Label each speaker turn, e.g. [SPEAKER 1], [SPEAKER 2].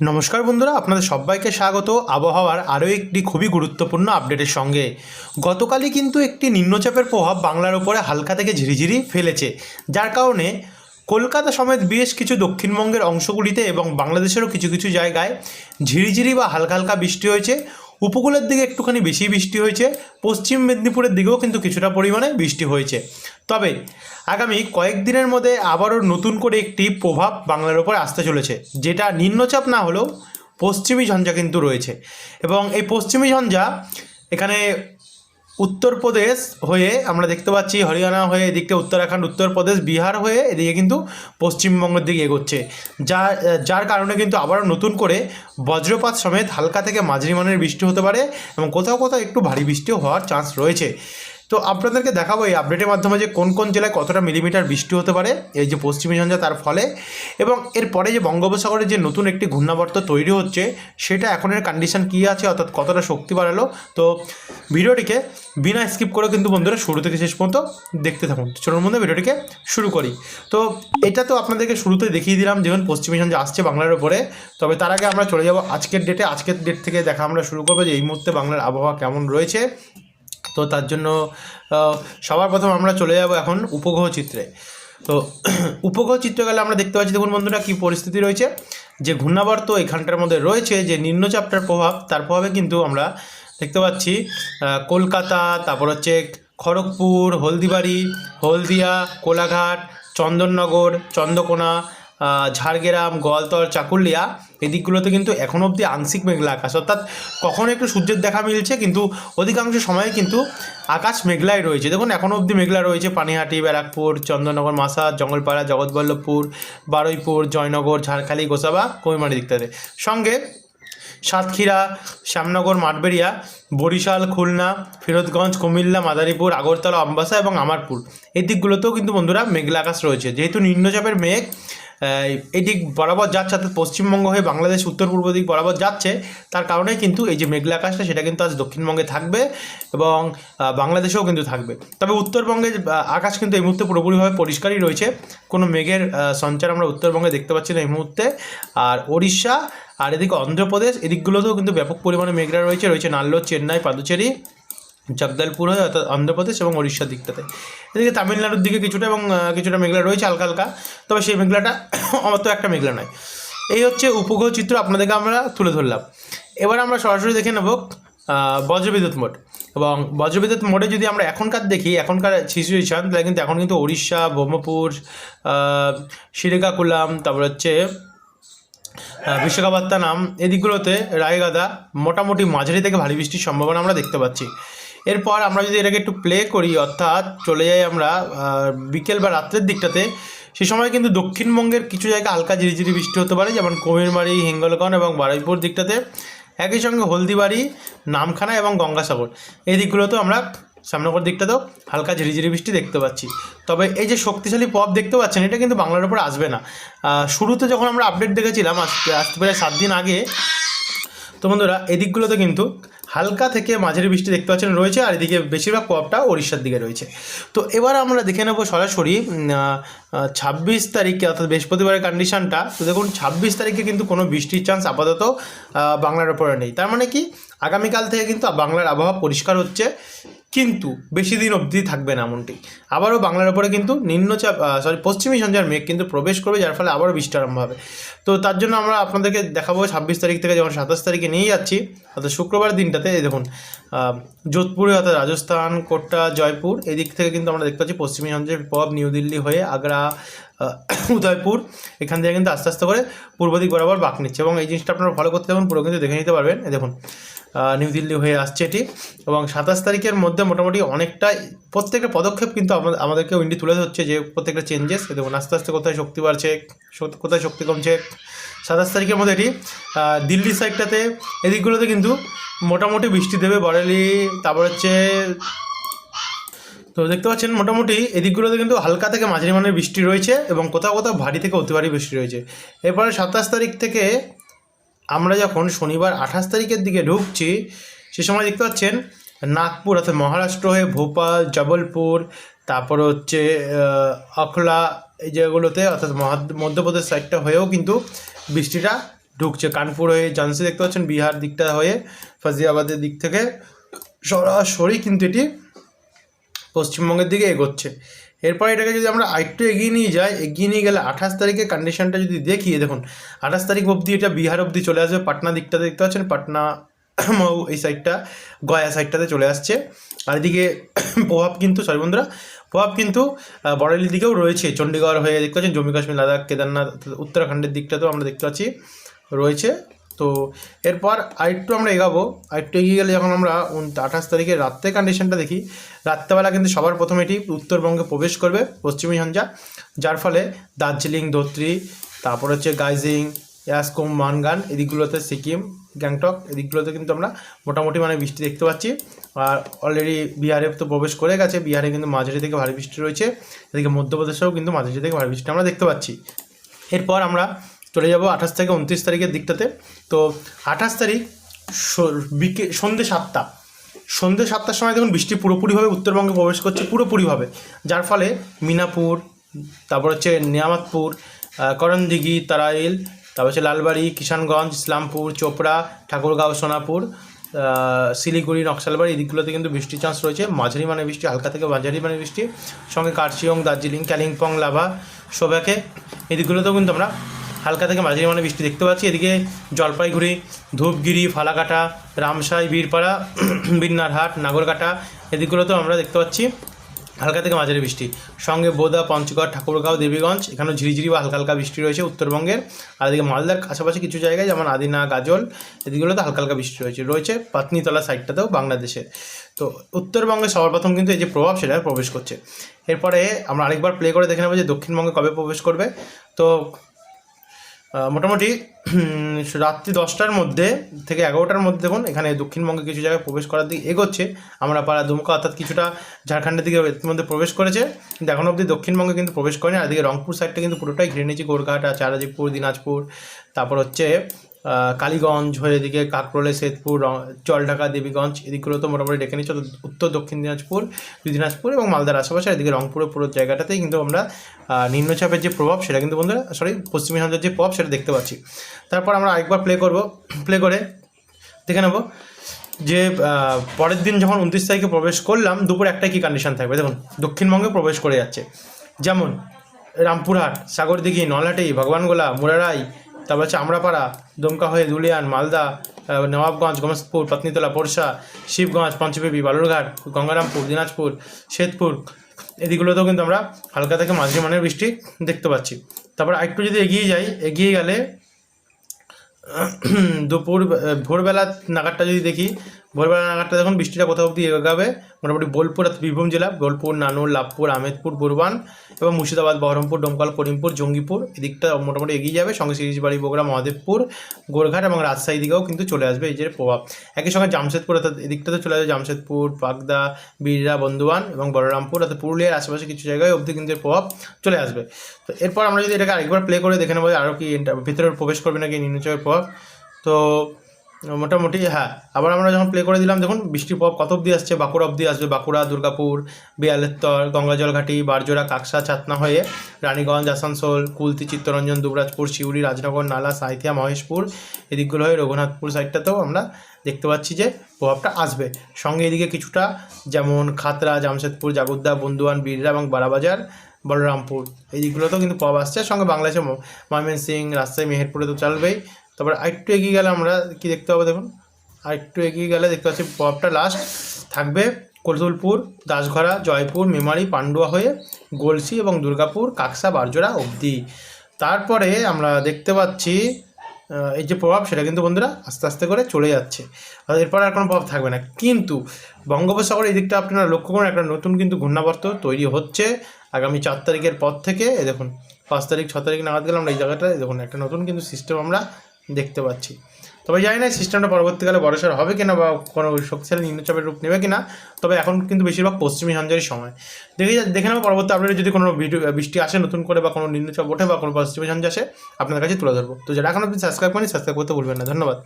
[SPEAKER 1] নমস্কার বন্ধুরা, আপনাদের সবাইকে স্বাগত। আবহাওয়ার আরও একটি খুবই গুরুত্বপূর্ণ আপডেটের সঙ্গে। গতকালই কিন্তু একটি নিম্নচাপের প্রভাব বাংলার ওপরে হালকা থেকে ঝিরিঝিরি ফেলেছে। যার কারণে কলকাতা সমেত বেশ কিছু দক্ষিণবঙ্গের অংশগুলিতে এবং বাংলাদেশেরও কিছু কিছু জায়গায় ঝিরিঝিরি বা হালকা হালকা বৃষ্টি হয়েছে। উপকূলের দিকে একটুখানি বেশি বৃষ্টি হয়েছে, পশ্চিম মেদিনীপুরের দিকেও কিন্তু কিছুটা পরিমাণে বৃষ্টি হয়েছে। তবে আগামী কয়েকদিনের মধ্যে আবারও নতুন করে একটি প্রভাব বাংলার ওপর আসতে চলেছে, যেটা নিম্নচাপ না হলেও পশ্চিমী ঝঞ্ঝা কিন্তু রয়েছে। এবং এই পশ্চিমী ঝঞ্ঝা এখানে উত্তরপ্রদেশ হয়ে আমরা দেখতে পাচ্ছি হরিয়ানা হয়ে এদিকে উত্তরাখণ্ড, উত্তরপ্রদেশ, বিহার হয়ে এদিকে কিন্তু পশ্চিমবঙ্গের দিকে এগোচ্ছে। যা, যার কারণে কিন্তু আবারও নতুন করে বজ্রপাত সমেত হালকা থেকে মাঝারি মানের বৃষ্টি হতে পারে এবং কোথাও কোথাও একটু ভারী বৃষ্টিও হওয়ার চান্স রয়েছে। তো আপনাদেরকে দেখাবো এই আপডেটের মাধ্যমে যে কোন কোন জেলায় কতটা মিলিমিটার বৃষ্টি হতে পারে, এই যে পশ্চিমী ঝঞ্ঝা তার ফলে, এবং এরপরে যে বঙ্গোপসাগরে যে নতুন একটি ঘূর্ণাবর্ত তৈরি হচ্ছে, সেটা এখনের কন্ডিশন কী আছে, অর্থাৎ কতটা শক্তি বাড়ালো? তো ভিডিওটিকে বিনা স্কিপ করে কিন্তু বন্ধুরা শুরু থেকে শেষ পর্যন্ত দেখতে থাকুন। চলুন বন্ধু ভিডিওটিকে শুরু করি। তো এটা তো আপনাদেরকে শুরুতে দেখিয়ে দিলাম, যেমন পশ্চিমী ঝঞ্ঝা আসছে বাংলার উপরে, তবে তার আগে আমরা চলে যাব আজকের ডেটে আজকের ডেট থেকে দেখা আমরা শুরু করব যে এই মুহূর্তে বাংলার আবহাওয়া কেমন রয়েছে। তো তার জন্য সবার প্রথম আমরা চলে যাব এখন উপগ্রহ চিত্রে। তো উপগ্রহ চিত্রে গেলে আমরা দেখতে পাচ্ছি, দেখুন বন্ধুরা কী পরিস্থিতি রয়েছে। যে ঘূর্ণাবর্ত এখানটার মধ্যে রয়েছে, যে নিম্নচাপটার প্রভাব, তার প্রভাবে কিন্তু আমরা দেখতে পাচ্ছি কলকাতা, তারপর হচ্ছে খড়গপুর, হলদিবাড়ি, হলদিয়া, কোলাঘাট, চন্দননগর, চন্দ্রকোনা ঝাড়গ্রাম, গোয়ালতর, চাকুলিয়া, এই দিকগুলোতে কিন্তু এখন অবধি আংশিক মেঘলা আকাশ। অর্থাৎ কখনো একটু সূর্যের দেখা মিলছে, কিন্তু অধিকাংশ সময় কিন্তু আকাশ মেঘলাই রয়েছে। দেখুন, এখন অবধি মেঘলা রয়েছে পানিহাটি, ব্যারাকপুর চন্দননগর মাসাদ, জঙ্গলপাড়া, জগৎবল্লভপুর, বারুইপুর, জয়নগর, ঝাড়খালি, গোসাবা কমিমারি দিকটাতে। সঙ্গে সাতক্ষীরা, শ্যামনগর, মাঠবেড়িয়া, বরিশাল, খুলনা, ফিরোজগঞ্জ, কুমিল্লা, মাদারীপুর, আগরতলা, অম্বাসা এবং আমারপুর। এই দিকগুলোতেও কিন্তু বন্ধুরা মেঘলা আকাশ রয়েছে। যেহেতু নিম্নচাপের মেঘ দিক বরাবর যাচ্ছে অর্থাৎ পশ্চিমবঙ্গ হয়ে বাংলাদেশ উত্তর পূর্ব দিক বরাবর যাচ্ছে, তার কারণে কিন্তু এই যে মেঘলা আকাশটা, সেটা কিন্তু আজ দক্ষিণবঙ্গে থাকবে এবং বাংলাদেশেও কিন্তু থাকবে। তবে উত্তরবঙ্গের আকাশ কিন্তু এই মুহূর্তে পুরোপুরিভাবে পরিষ্কারই রয়েছে। কোনো মেঘের সঞ্চার আমরা উত্তরবঙ্গে দেখতে পাচ্ছি না এই মুহূর্তে। আর ওড়িশা, আর এদিকে অন্ধ্রপ্রদেশ, এদিকগুলোতেও কিন্তু ব্যাপক পরিমাণে মেঘলা রয়েছে। রয়েছে নাল্লো, চেন্নাই, পাদুচেরি জগদলপুর হয়ে অর্থাৎ অন্ধ্রপ্রদেশ এবং উড়িষ্যার দিকটাতে। এদিকে তামিলনাড়ুর দিকে কিছুটা এবং কিছুটা মেঘলা রয়েছে হালকা হালকা তবে সেই মেঘলাটা অত একটা মেঘলা নয়। এই হচ্ছে উপগ্রহ চিত্র আপনাদেরকে আমরা তুলে ধরলাম। এবার আমরা সরাসরি দেখে নেব বজ্রবিদ্যুৎ মোড। এবং বজ্রবিদ্যুৎ মোডে যদি আমরা এখনকার দেখি এখনকার সিচুয়েশন তাহলে কিন্তু এখন কিন্তু উড়িষ্যা ব্রহ্মপুর শ্রীকাকুলাম তারপর হচ্ছে আহ, বিশাখাপত্তনম এদিকগুলোতে রায়গাদা মোটামুটি মাঝারি থেকে ভারী বৃষ্টির সম্ভাবনা আমরা দেখতে পাচ্ছি। এরপর আমরা যদি এটাকে একটু প্লে করি, অর্থাৎ চলে যাই আমরা বিকেল বা রাত্রের দিকটাতে, সে সময় কিন্তু দক্ষিণবঙ্গের কিছু জায়গায় হালকা ঝিরিঝিরি বৃষ্টি হতে পারে, যেমন কুমিরমারি, হিঙ্গলগঞ্জ এবং বারুইপুর দিকটাতে। একই সঙ্গে হলদিবাড়ি, নামখানা এবং গঙ্গাসাগর। এই দিকগুলোতেও আমরা সামনগর দিকটাতেও হালকা ঝিরিঝিরি বৃষ্টি দেখতে পাচ্ছি। তবে এই যে শক্তিশালী পপ দেখতে পাচ্ছেন, এটা কিন্তু বাংলার উপর আসবে না। শুরুতে যখন আমরা আপডেট দেখেছিলাম আজকে আসতে প্রায় সাত দিন আগে, তো বন্ধুরা এদিকগুলোতে কিন্তু হালকা থেকে মাঝারি বৃষ্টি দেখতে পাচ্ছেন, রয়েছে, আর এদিকে বেশিরভাগ প্রভাবটা উড়িষ্যার দিকে রয়েছে। তো এবার আমরা দেখে নেব সরাসরি ছাব্বিশ তারিখে, অর্থাৎ বৃহস্পতিবারের কন্ডিশনটা তো দেখুন, ছাব্বিশ তারিখে কিন্তু কোনো বৃষ্টির চান্স আপাতত বাংলার ওপরে নেই। তার মানে কি? আগামীকাল থেকে কিন্তু বাংলার আবহাওয়া পরিষ্কার হচ্ছে। কিন্তু বেশি দিন অবধি থাকবে না এমনটি। আবারও বাংলার উপরে কিন্তু নিম্নচাপ সরি পশ্চিমী সঞ্চার মেঘ কিন্তু প্রবেশ করবে, যার ফলে আবারও বৃষ্টি আরম্ভ হবে। তো তার জন্য আমরা আপনাদেরকে দেখাবো, ছাব্বিশ তারিখ থেকে যখন সাতাশ তারিখে নিয়ে যাচ্ছি, অর্থাৎ শুক্রবার দিনটাতে, এই দেখুন যোধপুরে অর্থাৎ রাজস্থান, কোট্টা, জয়পুর, এই দিক থেকে কিন্তু আমরা দেখতে পাচ্ছি পশ্চিমী সঞ্চারের প্রভাব নিউ দিল্লি হয়ে আগ্রা উদয়পুর, এখান থেকে কিন্তু আস্তে আস্তে করে পূর্ব দিক বরাবর বাঁক নিচ্ছে। এবং এই জিনিসটা আপনারা ফলো করতে থাকুন, পুরো কিন্তু দেখে নিতে পারবেন। দেখুন নিউ দিল্লি হয়ে আসছে এটি। এবং সাতাশ তারিখের মধ্যে মোটামুটি অনেকটা, প্রত্যেকটা পদক্ষেপ কিন্তু আমাদেরকে উইন্ডি তুলে ধরছে যে প্রত্যেকটা চেঞ্জেস দেখুন আস্তে আস্তে কোথায় শক্তি বাড়ছে কোথায় শক্তি কমছে, সাতাশ তারিখের মধ্যে এটি দিল্লি সাইডটাতে এদিকগুলোতে কিন্তু মোটামুটি বৃষ্টি দেবে, বরেলি, তারপর হচ্ছে, তো দেখতে পাচ্ছেন মোটামুটি এদিকগুলোতে কিন্তু হালকা থেকে মাঝারি মানের বৃষ্টি রয়েছে এবং কোথাও কোথাও ভারী থেকে অতি ভারী বৃষ্টি রয়েছে। এরপরে সাতাশ তারিখ থেকে আমরা যখন শনিবার আঠাশ তারিখের দিকে ঢুকছি, সে সময় দেখতে পাচ্ছেন নাগপুর অর্থাৎ মহারাষ্ট্র হয়ে ভোপাল, জবলপুর, তারপর হচ্ছে অখলা এই জায়গাগুলোতে অর্থাৎ মধ্যপ্রদেশ সাইডটা হয়েও কিন্তু বৃষ্টিটা ঢুকছে। কানপুর হয়ে ঝান্সি দেখতে পাচ্ছেন, বিহার দিকটা হয়ে ফাজিয়াবাদের দিক থেকে সরাসরি কিন্তু এটি পশ্চিমবঙ্গের দিকে এগোচ্ছে। এরপর এটাকে যদি আমরা আরেকটু এগিয়ে নিয়ে যাই, এগিয়ে নিয়ে গেলে আঠাশ তারিখে কন্ডিশনটা যদি দেখি, দেখুন, আঠাশ তারিখ অবধি এটা বিহার অবধি চলে আসবে। পাটনা দিকটা দেখতে পাচ্ছেন, পাটনা এই সাইডটা গয়া সাইডটাতে চলে আসছে। আর এদিকে প্রভাব কিন্তু সরি বন্ধুরা, প্রভাব কিন্তু বরেলির দিকেও রয়েছে। চণ্ডীগড় হয়ে দেখতে পাচ্ছেন, জম্মু কাশ্মীর, লাদাখ, কেদারনাথ, উত্তরাখণ্ডের দিকটাতেও আমরা দেখতে পাচ্ছি, রয়েছে। তো এরপর আরেকটু আমরা এগাবো। আরেকটু এগিয়ে গেলে যখন আমরা আঠাশ তারিখে রাত্রে কন্ডিশনটা দেখি, রাত্রেবেলা কিন্তু সবার প্রথমে এটি উত্তরবঙ্গে প্রবেশ করবে, পশ্চিমী ঝঞ্ঝা। যার ফলে দার্জিলিং, ধোত্রি, তারপর হচ্ছে গাইজিং ইয়াসকোম মানগান, এদিকগুলোতে সিকিম গ্যাংটক এদিকগুলোতে কিন্তু আমরা মোটামুটি মানে বৃষ্টি দেখতে পাচ্ছি। আর অলরেডি বিহারে তো প্রবেশ করে গেছে, বিহারে কিন্তু মাঝারি থেকে ভারী বৃষ্টি রয়েছে। এদিকে মধ্যপ্রদেশেও কিন্তু মাঝারি থেকে ভারী বৃষ্টি আমরা দেখতে পাচ্ছি। এরপর আমরা চলে যাব আঠাশ থেকে উনত্রিশ তারিখের দিকটাতে। তো আঠাশ তারিখ বিকে সন্ধ্যে সাতটা। সন্ধ্যে সাতটার সময় দেখুন বৃষ্টি পুরোপুরিভাবে উত্তরবঙ্গে প্রবেশ করছে, পুরোপুরিভাবে। যার ফলে মিনাপুর, তারপর হচ্ছে নিয়ামতপুর করণদিঘি, তারাইল তারপর হচ্ছে লালবাড়ি, কিষানগঞ্জ, ইসলামপুর, চোপড়া, ঠাকুরগাঁও, সোনাপুর শিলিগুড়ি, নকশালবাড়ি, এদিকগুলোতে কিন্তু বৃষ্টির চান্স রয়েছে। মাঝারি মানে বৃষ্টি, হালকা থেকে মাঝারি মানে বৃষ্টি। সঙ্গে কার্শিয়ং, দার্জিলিং কালিম্পং লাভা সোবাকে এদিকগুলোতেও কিন্তু আমরা হালকা থেকে মাঝারি মানে বৃষ্টি দেখতে পাচ্ছি। এদিকে জলপাইগুড়ি, ধূপগিরি, ফালাকাটা, রামসাই, বীরপাড়া, বিন্নারহাট, নাগরকাটা, এদিকগুলোতেও আমরা দেখতে পাচ্ছি। হালকা থেকে মাঝারি বৃষ্টি। সঙ্গে বোদা, পঞ্চগড়, ঠাকুরগাঁও, দেবীগঞ্জ, এখানেও ঝিরিঝিরি বা হালকা হালকা বৃষ্টি রয়েছে উত্তরবঙ্গের। আর এদিকে মালদার কাছাপাশি কিছু জায়গায়, যেমন আদিনা, গাজল এদিকগুলোতে হালকা হালকা বৃষ্টি রয়েছে। রয়েছে পাতনিতলা সাইডটাতেও বাংলাদেশের। তো উত্তরবঙ্গে সবার প্রথম কিন্তু এই যে প্রভাব সেটা প্রবেশ করছে। এরপরে আমরা আরেকবার প্লে করে দেখে নেব যে দক্ষিণবঙ্গে কবে প্রবেশ করবে। তো মোটামুটি রাত্রি দশটার মধ্যে থেকে এগারোটার মধ্যে দেখুন, এখানে দক্ষিণবঙ্গে কিছু জায়গায় প্রবেশ করার দিকে এগোচ্ছে। আমরা পাড়া দুমকা অর্থাৎ কিছুটা ঝাড়খণ্ডের দিকে ইতিমধ্যে প্রবেশ করেছে। কিন্তু এখন অবধি দক্ষিণবঙ্গে কিন্তু প্রবেশ করেনি। আর এদিকে রংপুর সাইডটা কিন্তু পুরোটাই ঘিরে নিয়েছে। গোরঘাট চারাজিপুর দিনাজপুর, তারপর হচ্ছে কালীগঞ্জ হয়ে এদিকে কাকরোলে শ্বেতপুর রং- জলঢাকা দেবীগঞ্জ এদিকগুলো তো মোটামুটি ডেকে নিচ্ছে। উত্তর, দক্ষিণ দিনাজপুর দিনাজপুর এবং মালদার আশেপাশে এদিকে রংপুরের পুরো জায়গাটাতেই কিন্তু আমরা নিম্নচাপের যে প্রভাব, সেটা কিন্তু বন্ধুরা সরি পশ্চিমী ঝঞ্ঝার যে প্রভাব, সেটা দেখতে পাচ্ছি। তারপর আমরা আরেকবার প্লে করব। প্লে করে দেখে নেব যে পরের দিন যখন উনত্রিশ তারিখে প্রবেশ করলাম, দুপুর একটাই কী কন্ডিশন থাকবে? দেখুন, দক্ষিণবঙ্গে প্রবেশ করে যাচ্ছে। যেমন রামপুরহাট, সাগরদিঘি, নলহাটি, ভগবানগোলা, মুরারাই, তারপর হচ্ছে আমরাপাড়া দমকা হয়ে দুলিয়ান, মালদা নবাবগঞ্জ গমসপুর পত্নীতলা, পোরশা, শিবগঞ্জ, পঞ্চবেবী, বালুরঘাট, গঙ্গারামপুর, দিনাজপুর, শ্বেতপুর, এদিকগুলোতেও কিন্তু আমরা হালকা থেকে মাঝারি মানের বৃষ্টি দেখতে পাচ্ছি। তারপর একটু যদি এগিয়ে যাই, এগিয়ে গেলে দুপুর ভোরবেলা নাগাদটা যদি দেখি ভোরবেলা নাগাদটা দেখুন, বৃষ্টিটা কোথাও অবধি এগাবে। মোটামুটি বোলপুর বীরভূম জেলা, বোলপুর, নানুর, লাভপুর, আহমেদপুর, বুরবান এবং মুর্শিদাবাদ, বহরমপুর, ডোমকল, করিমপুর, জঙ্গিপুর। এদিকটা মোটামুটি এগিয়ে যাবে। সঙ্গে সিরিজবাড়ি বগুড়া, মহাদেবপুর, গোরঘাট এবং রাজশাহী দিকেও কিন্তু চলে আসবে এই যে প্রভাব। একই সঙ্গে জামশেদপুর, অর্থাৎ এদিকটাতে চলে আসবে জামশেদপুর পাকদা বীররা বন্ধুয়ান এবং বলরামপুর, অর্থাৎ পুরুলিয়ার আশেপাশে কিছু জায়গায় অবধি কিন্তু এর প্রভাব চলে আসবে। তো এরপর আমরা যদি এটাকে আরেকবার প্লে করে দেখে নেব আরও কি ভিতরে প্রবেশ করবে নাকি নিম্নচাপের প্রভাব। তো মোটামুটি হ্যাঁ। আবার আমরা যখন প্লে করে দিলাম, দেখুন বৃষ্টির প্রভাব কত অবধি আসছে? বাঁকুড়া অবধি আসবে। বাঁকুড়া, দুর্গাপুর, বিয়ালেত্তর, গঙ্গাজলঘাটি, বারজোড়া, কাকসা, চাতনা হয়ে রানীগঞ্জ, আসানসোল, কুলতি, চিত্তরঞ্জন, দুবরাজপুর শিউরি রাজনগর, নালা, সাঁইথিয়া, মহেশপুর, এদিকগুলো হয়ে রঘুনাথপুর সাইডটাতেও আমরা দেখতে পাচ্ছি যে প্রভাবটা আসবে। সঙ্গে এদিকে কিছুটা যেমন খাতরা, জামশেদপুর, জাগুদ্দা, বন্ধুয়ান বীররা এবং বারাবাজার, বলরামপুর এই দিকগুলোতেও কিন্তু প্রভাব আসছে। সঙ্গে বাংলাদেশে ম- ময়মনসিং রাজশাহী, মেহেরপুরে তো চলবেই। তারপর আরেকটু এগিয়ে গেলে আমরা কি দেখতে পাবো দেখুন? আরেকটু এগিয়ে গেলে দেখতে পাচ্ছি প্রভাবটা লাস্ট থাকবে কলতুলপুর দাসঘরা, জয়পুর, মেমারি, পান্ডুয়া হয়ে গলসি এবং দুর্গাপুর, কাকসা, বারজোড়া অবধি। তারপরে আমরা দেখতে পাচ্ছি এই যে প্রভাব সেটা কিন্তু বন্ধুরা আস্তে আস্তে করে চলে যাচ্ছে। আর এরপর আর কোনো প্রভাব থাকবে না। কিন্তু বঙ্গোপসাগর এই দিকটা আপনারা লক্ষ্য করুন, একটা নতুন কিন্তু ঘূর্ণাবর্ত তৈরি হচ্ছে। আগামী চার তারিখের পর থেকে, এ দেখুন, পাঁচ তারিখ, ছ তারিখ নাগাদ গেলে আমরা এই জায়গাটা দেখুন, একটা নতুন কিন্তু সিস্টেম আমরা দেখতে পাচ্ছি। তবে জানি না সিস্টেমটা পরবর্তীকালে বড়সড় হবে কিনা বা কোনো শক্তিশালী নিম্নচাপের রূপ নেবে কিনা, তবে এখন কিন্তু বেশিরভাগ পশ্চিমী ঝঞ্ঝারই সময়। দেখে দেখে নেব পরবর্তী আপনার যদি কোনো বৃষ্টি আসে নতুন করে বা কোনো নিম্নচাপ ওঠে বা কোনো পশ্চিমী ঝঞ্ঝা আসে, আপনাদের কাছে তুলে ধরবো। তো যারা এখন আপনি সাবস্ক্রাইব করেন সাবস্ক্রাইব করতে ভুলবেন না। ধন্যবাদ।